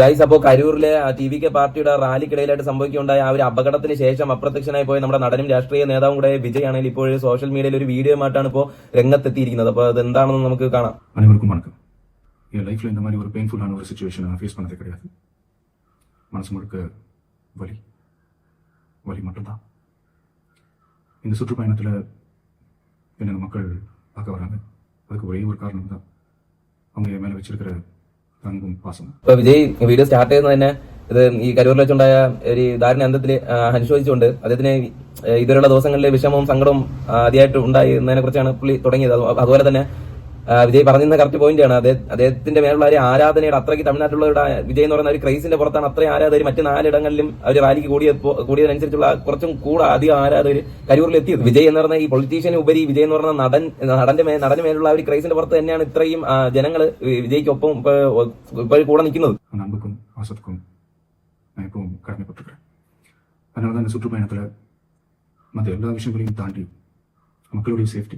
Guys അപ്പോൾ കരൂരിലെ T V K പാർട്ടിയുടെ റാലിക്കിടയിലായിട്ട് സംഭവിക്കുകയുണ്ടായ ആ ഒരു അപകടത്തിന് ശേഷം അപ്രത്യക്ഷനായി പോയ നമ്മുടെ നടനും രാഷ്ട്രീയ നേതാവും കൂടെ വിജയ് ആണെങ്കിൽ ഇപ്പോൾ സോഷ്യൽ മീഡിയയിൽ ഒരു വീഡിയോ ആയിട്ടാണ് ഇപ്പോൾ രംഗത്തെത്തിയിരിക്കുന്നത് അപ്പോൾ അത് എന്താണെന്ന് നമുക്ക് കാണാം அனைவருக்கும் வணக்கம் என் லைஃப்ல இந்த மாதிரி ஒரு பெயின்ஃபுல்லான ஒரு சுச்சுவேஷனை நான் ஃபேஸ் பண்ணதே கிடையாது மனசு முழுக்க வலி வலி மட்டும்தான் இந்த சுற்றுப்பயணத்தில் என்னென்ன மக்கள் பார்க்க வராங்க அதுக்கு ஒரே ஒரு காரணம் தான் அவங்க என் மேலே வச்சிருக்கிற அன்பும் பாசமும் വിജയ് വീഡിയോ സ്റ്റാർട്ട് ചെയ്യുന്നത് തന്നെ ഇത് ഈ കരൂരിൽ വെച്ചുണ്ടായ ഒരു ദാരുണ അന്തത്തിൽ അനുശോചിച്ചുകൊണ്ട് അദ്ദേഹത്തിന് ഇതുവരെയുള്ള ദിവസങ്ങളിലെ വിഷമവും സങ്കടവും ആദ്യമായിട്ട് ഉണ്ടായി എന്നതിനെ കുറിച്ചാണ് പുള്ളി തുടങ്ങിയത്. അതുപോലെ തന്നെ വിജയ് പറഞ്ഞിരുന്ന കറക്റ്റ് പോയിന്റ് ആണ് അദ്ദേഹം അദ്ദേഹത്തിന്റെ മേലുള്ള ഒരു ആരാധനയുടെ അത്രയ്ക്ക് തമിഴ്നാട്ടിലുള്ളവരുടെ വിജയ് എന്ന് പറയുന്ന ഒരു ക്രൈസിന്റെ പുറത്താണ് അത്രയും ആരാധകർ മറ്റ് നാലിടങ്ങളിലും അവർ റാലിക്ക് കൂടിയ കൂടിയതനുസരിച്ചുള്ള കുറച്ചും കൂടെ അധികം ആരാധകർ കരൂരിൽ എത്തിയത് വിജയ് എന്ന് പറഞ്ഞ ഈ പൊളിറ്റീഷ്യന് ഉപരി വിജയ് എന്ന് പറഞ്ഞ നടൻ നടന്റെ മേ നടന് മേലുള്ള ആ ഒരു ക്രൈസിന്റെ പുറത്ത് തന്നെയാണ് ഇത്രയും ജനങ്ങൾ വിജയ്ക്കൊപ്പം ഇപ്പൊ ഇപ്പോൾ കൂടെ നിൽക്കുന്നത് அந்த அன்புக்கும் பாசத்துக்கும் நான் எப்பவும் கடமைப்பட்டிருக்கிறேன் அதனால தான் இந்த சுற்றுப்பயணத்தில் மற்ற எல்லா விஷயங்களையும் தாண்டி மக்களுடைய சேஃப்டி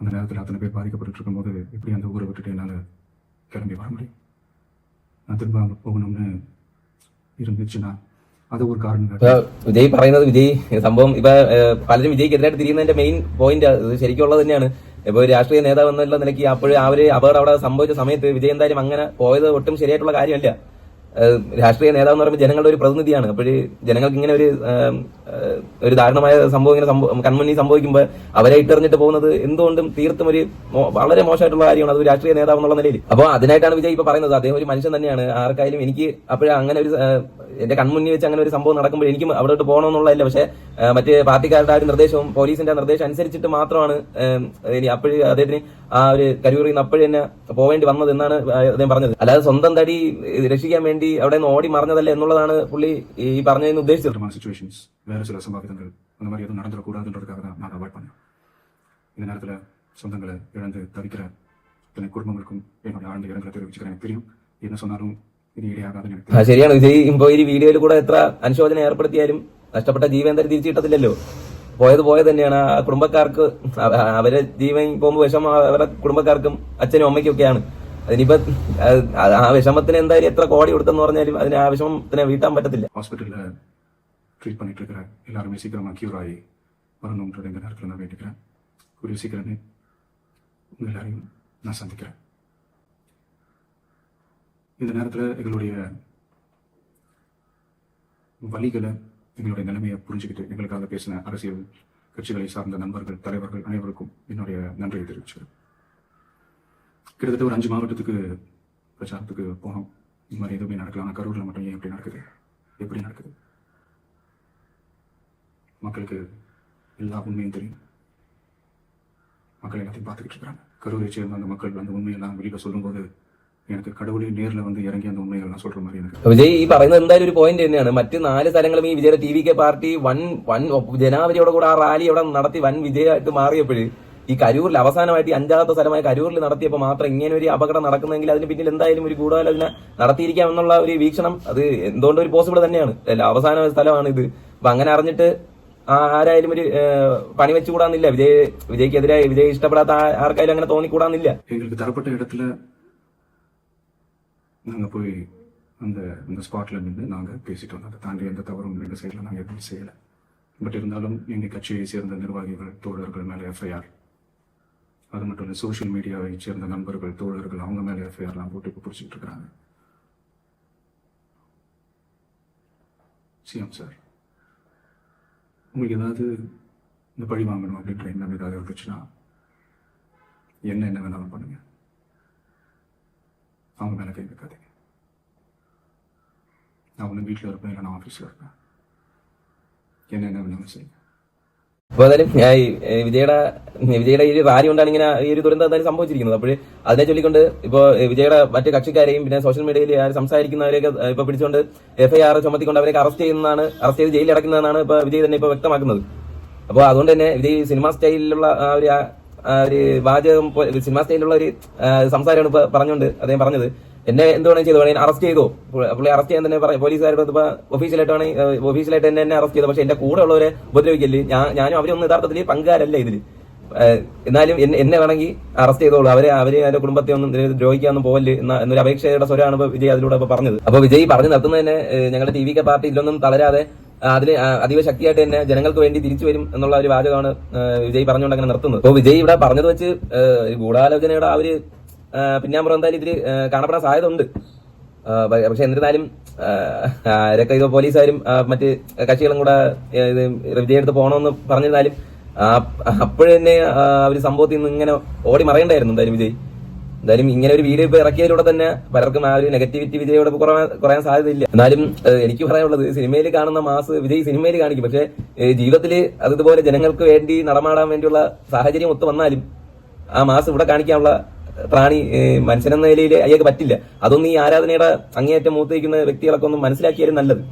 அந்த நேரத்தில் அத்தனை பேர் பாதிக்கப்பட்டு இருக்கும்போது எப்படி அந்த ஊரை விட்டுட்டு என்னால் கிளம்பி வர முடியும் நான் திரும்ப அங்கே போகணும்னு இருந்துச்சுன்னா அது ஒரு காரணம் ഇപ്പൊ വിജയ് പറയുന്നത് വിജയ് സംഭവം ഇപ്പൊ ഏഹ്, പലരും വിജയ്ക്കെതിരായിട്ട് തിരിയുന്നതിന്റെ മെയിൻ പോയിന്റ് ഇത് ശരിക്കുള്ളത് തന്നെയാണ് ഇപ്പൊ ഒരു രാഷ്ട്രീയ നേതാവ് എന്നുള്ള നിലയ്ക്ക് അപ്പോഴും ആ ഒരു അപകടം അവിടെ സംഭവിച്ച സമയത്ത് വിജയ് എന്തായാലും അങ്ങനെ പോയത് ഒട്ടും ശരിയായിട്ടുള്ള കാര്യമല്ല ഏഹ്, രാഷ്ട്രീയ നേതാവ് എന്ന് പറയുമ്പോൾ ജനങ്ങളുടെ ഒരു പ്രതിനിധിയാണ്. അപ്പോൾ ജനങ്ങൾക്ക് ഇങ്ങനെ ഒരു ഒരു ദാരുണമായ സംഭവം ഇങ്ങനെ സംഭവം കൺമുന്നിൽ സംഭവിക്കുമ്പോൾ അവരെ ഇട്ടെറിഞ്ഞിട്ട് പോകുന്നത് എന്തുകൊണ്ടും തീർത്തും ഒരു വളരെ മോശമായിട്ടുള്ള കാര്യമാണ്. അത് രാഷ്ട്രീയ നേതാവ് എന്നുള്ള നിലയിൽ. അപ്പോൾ അതിനായിട്ടാണ് വിജയ് ഇപ്പൊ പറയുന്നത്. അദ്ദേഹം ഒരു മനുഷ്യൻ തന്നെയാണ്. ആർക്കായാലും എനിക്ക് അപ്പോഴേ അങ്ങനെ ഒരു എന്റെ കൺമുന്നിൽ വെച്ച് അങ്ങനെ ഒരു സംഭവം നടക്കുമ്പോൾ എനിക്കും അവിടോട്ട് പോകണമെന്നുള്ളതല്ല. പക്ഷേ മറ്റ് പാർട്ടിക്കാരുടെ ആ ഒരു നിർദ്ദേശവും പോലീസിന്റെ നിർദ്ദേശം അനുസരിച്ചിട്ട് മാത്രമാണ് ഇനി അപ്പോഴും അദ്ദേഹത്തിന് ആ ഒരു കരൂറിൽ നിന്ന് അപ്പോഴും തന്നെ പോവേണ്ടി വന്നത് എന്നാണ് അദ്ദേഹം പറഞ്ഞത്. അല്ലാതെ സ്വന്തം തടി രക്ഷിക്കാൻ വേണ്ടി അവിടെ നിന്ന് ഓടി മറിഞ്ഞതല്ല എന്നുള്ളതാണ് പുള്ളി ഈ പറഞ്ഞതിന് ഉദ്ദേശിച്ചത് விதமான சுச்சுவேஷன்ஸ் வேறு சில சம்பாவிதங்கள் அந்த மாதிரி எதுவும் நடந்துடக்கூடாதுன்றதுக்காக தான் நான் அவாய்ட் பண்ணேன் இந்த நேரத்தில் சொந்தங்களை இழந்து தவிக்கிற இத்தனை குடும்பங்களுக்கும் என்னுடைய ஆழ்ந்த இரங்கலை தெரிவிச்சுக்கிறேன் எனக்கு தெரியும் என்ன சொன்னாலும் இது ஈடையாகாதுன்னு எனக்கு ആ, ശരിയാണ് വിജയ് ഇപ്പൊ ഈ വീഡിയോയിൽ കൂടെ എത്ര അനുശോചനം ഏർപ്പെടുത്തിയാലും നഷ്ടപ്പെട്ട ജീവൻ എന്തായാലും തിരിച്ചു കിട്ടത്തില്ലല്ലോ പോയത് പോയത് തന്നെയാണ് ആ കുടുംബക്കാർക്ക് അവ- അവരെ ജീവൻ പോകുമ്പോൾ വിഷമം അവരുടെ കുടുംബക്കാർക്കും അച്ഛനും അമ്മയ്ക്കും ഒക്കെയാണ് അതിനിപ്പോ ആ- ആ വിഷമത്തിന് എന്തായാലും എത്ര കോടി കൊടുത്തെന്ന് പറഞ്ഞാലും അതിന് ആ വിഷമത്തിനെ വീട്ടാൻ പറ്റത്തില്ല ஹாஸ்பிட்டலில் ட்ரீட் பண்ணிட்டு இருக்கிற எல்லாருமே சீக்கிரமாக க்யூர் ஆகி வரணுன்றது இந்த நேரத்தில் நான் வேண்டிக்கிறேன் கூடிய சீக்கிரமே உங்கள் எல்லாரையும் நான் சந்திக்கிறேன் இந்த நேரத்தில் எங்களுடைய வழிகளை எங்களுடைய நிலைமையை புரிஞ்சுக்கிட்டு எங்களுக்காக பேசின அரசியல் கட்சிகளை சார்ந்த நண்பர்கள் தலைவர்கள் அனைவருக்கும் என்னுடைய நன்றியை தெரிவிச்சுக்கிறேன் கிட்டத்தட்ட ஒரு அஞ்சு மாவட்டத்துக்கு பிரச்சாரத்துக்கு போனோம் இந்த மாதிரி எதுவுமே நடக்கலாம் ஆனால் கரூரில் மட்டும் ஏன் எப்படி நடக்குது எப்படி நடக்குது மக்களுக்கு எல்லா உண்மையும் தெரியும் மக்கள் எல்லாத்தையும் பார்த்துக்கிட்டு இருக்காங்க கரூரை சேர்ந்த அந்த மக்கள் அந்த உண்மையெல்லாம் வெளியில சொல்லும்போது எனக்கு கடவுளே நேர்ல வந்து இறங்கி அந்த உண்மைகள்லாம் சொல்ற மாதிரி எனக்கு വിജയ് ഈ പറയുന്നത് എന്തായാലും ഒരു പോയിന്റ് തന്നെയാണ് മറ്റ് നാല് സ്ഥലങ്ങളും ഈ Vijay T V K party വൻ വൻ ജനാവലിയോടെ കൂടെ ആ റാലി അവിടെ നടത്തി വൻ വിജയമായിട്ട് മാറിയപ്പോഴ് ഈ കരൂരിൽ അവസാനമായിട്ട് ഈ അഞ്ചാമത്തെ സ്ഥലമായ കരൂരിൽ നടത്തിയപ്പോൾ മാത്രം ഇങ്ങനെ ഒരു അപകടം നടക്കുന്നെങ്കിൽ അതിന് പിന്നിൽ എന്തായാലും ഒരു ഗൂഢാലോചന നടത്തിയിരിക്കാം എന്നുള്ള ഒരു വീക്ഷണം അത് എന്തുകൊണ്ടും ഒരു പോസിബിൾ തന്നെയാണ് അല്ല അവസാന സ്ഥലമാണ് ഇത് അപ്പൊ അങ്ങനെ അറിഞ്ഞിട്ട് ആ ആരായാലും ഒരു ഏഹ്, പണി വെച്ചുകൂടാന്നില്ല വിജയ് വിജയ്ക്കെതിരെ വിജയ് ഇഷ്ടപ്പെടാത്ത ആ- ആർക്കായാലും അങ്ങനെ തോന്നിക്കൂടാന്നില്ല எங்களுக்கு தரப்பட்ட இடத்துல நாங்க போய் அந்த அந்த ஸ்பாட்ல நின்று நாங்க பேசிட்டு வந்தோம் அதை தாண்டி எந்த தவறும் எங்க சைட்ல நாங்க எதுவும் செய்யல பட் இருந்தாலும் எங்க கட்சியை சேர்ந்த நிர்வாகிகள் தோழர்கள் மேல எஃப்ஐஆர் அது மட்டும் இல்லை சோஷியல் மீடியாவை சேர்ந்த நண்பர்கள் தோழர்கள் அவங்க மேலே எஃப்ஐஆர்லாம் போட்டு இப்போ பிடிச்சிட்டு இருக்கிறாங்க சிஎம் சார் உங்களுக்கு ஏதாவது இந்த பழி வாங்கணும் அப்படின்ற எண்ணம் ஏதாவது இருந்துச்சுன்னா என்ன என்ன வேணாலும் பண்ணுங்க. அவங்க மேலே கை வைக்காதீங்க. நான் ஒன்று வீட்டில் இருப்பேன் இல்லை நான் ஆஃபீஸில் இருப்பேன். என்ன என்ன வேணாலும் செய்யுங்க. അപ്പൊ ഏതായാലും ഞാൻ ഈ, ഏ, വിജയുടെ വിജയുടെ ഈ റാലി കൊണ്ടാണ് ഇങ്ങനെ ഈ ഒരു ദുരന്തം എന്തായാലും സംഭവിച്ചിരിക്കുന്നത്. അപ്പോൾ അതിനെ ചൊല്ലിക്കൊണ്ട് ഇപ്പോ ഏ, വിജയുടെ മറ്റ് കക്ഷിക്കാരെയും പിന്നെ സോഷ്യൽ മീഡിയയിൽ സംസാരിക്കുന്നവരെയൊക്കെ ഇപ്പൊ പിടിച്ചുകൊണ്ട് എഫ്ഐആർ ചുമത്തിക്കൊണ്ട് അവരെയൊക്കെ അറസ്റ്റ് ചെയ്യുന്നതാണ് അറസ്റ്റ് ചെയ്ത് ജയിലിൽ അടക്കുന്നതാണ് ഇപ്പൊ വിജയ് തന്നെ ഇപ്പൊ വ്യക്തമാക്കുന്നത്. അപ്പോൾ അതുകൊണ്ട് തന്നെ വിജയ് സിനിമ സ്റ്റൈലിലുള്ള ഒരു ഒരു വാചകം സിനിമാ സ്റ്റൈലിലുള്ള ഒരു സംസാരമാണ് ഇപ്പൊ പറഞ്ഞുകൊണ്ട് അദ്ദേഹം പറഞ്ഞത്. എന്നെ എന്ത് വേണമെങ്കിൽ ചെയ്തു? വേണമെങ്കിൽ അറസ്റ്റ് ചെയ്തു? പുള്ളി- അറസ്റ്റ് ചെയ്യാൻ തന്നെ പറയും പോലീസുകാരോട് ഒഫീഷ്യലായിട്ടാണ് ഒഫീഷ്യലായിട്ട് തന്നെ എന്നെ അറസ്റ്റ് ചെയ്തു പക്ഷെ എന്റെ കൂടെ ഉള്ളവരെ ഉപദ്രവിക്കൽ ഞാൻ ഞാനും അവരൊന്നും യഥാർത്ഥത്തിൽ പങ്കുകാരല്ല ഇതിൽ എന്നാലും എന്നെ- വേണമെങ്കിൽ അറസ്റ്റ് ചെയ്തോളൂ. അവരെ അവരെ അവരുടെ കുടുംബത്തെ ഒന്നും ദ്രോഹിക്കാനൊന്നും പോവല്ല് എന്നൊരു അപേക്ഷയുടെ സ്വരമാണ് വിജയ് അതിലൂടെ ഇപ്പൊ പറഞ്ഞത്. അപ്പൊ വിജയ് പറഞ്ഞു നിർത്തുന്നതന്നെ ഏഹ്, ഞങ്ങളുടെ ടി വി കെ പാർട്ടി ഇതിലൊന്നും തളരാതെ അതിൽ അതീവ ശക്തിയായിട്ട് തന്നെ ജനങ്ങൾക്ക് വേണ്ടി തിരിച്ചു വരും എന്നുള്ള ഒരു വാചകമാണ് വിജയ് പറഞ്ഞുകൊണ്ട് അങ്ങനെ നിർത്തുന്നത്. അപ്പോൾ വിജയ് ഇവിടെ പറഞ്ഞത് വെച്ച് ഗൂഢാലോചനയുടെ ആ ഒരു പിന്നാമ്പുറം എന്തായാലും ഇതിൽ കാണപ്പെടാൻ സാധ്യത ഉണ്ട് പക്ഷെ എന്നിരുന്നാലും ഇത് പോലീസുകാരും മറ്റ് കക്ഷികളും കൂടെ ഇത് വിജയ് എടുത്ത് പോകണമെന്ന് പറഞ്ഞിരുന്നാലും അപ്പോഴന്നെ അവർ സംഭവത്തിൽ നിന്ന് ഇങ്ങനെ ഓടി മറയണ്ടായിരുന്നു എന്തായാലും വിജയ്. എന്തായാലും ഇങ്ങനെ ഒരു വീഡിയോ ഇപ്പൊ ഇറക്കിയതിലൂടെ തന്നെ പലർക്കും ആ ഒരു നെഗറ്റിവിറ്റി വിജയോട് കുറയാൻ സാധ്യതയില്ല. എന്നാലും എനിക്ക് പറയാനുള്ളത് സിനിമയിൽ കാണുന്ന മാസ് വിജയ് സിനിമയിൽ കാണിക്കും. പക്ഷെ ജീവിതത്തിൽ അതുപോലെ ജനങ്ങൾക്ക് വേണ്ടി നടമാടാൻ വേണ്ടിയുള്ള സാഹചര്യം ഒത്തു വന്നാലും ആ മാസ് ഇവിടെ കാണിക്കാനുള്ള പ്രാണി മനുഷ്യനെന്ന നിലയിൽ അയാൾക്ക് പറ്റില്ല. അതൊന്നും ഈ ആരാധനയുടെ അങ്ങേയറ്റം മൂത്തേക്കുന്ന വ്യക്തികളൊക്കെ ഒന്ന് മനസ്സിലാക്കിയാലും നല്ലത്.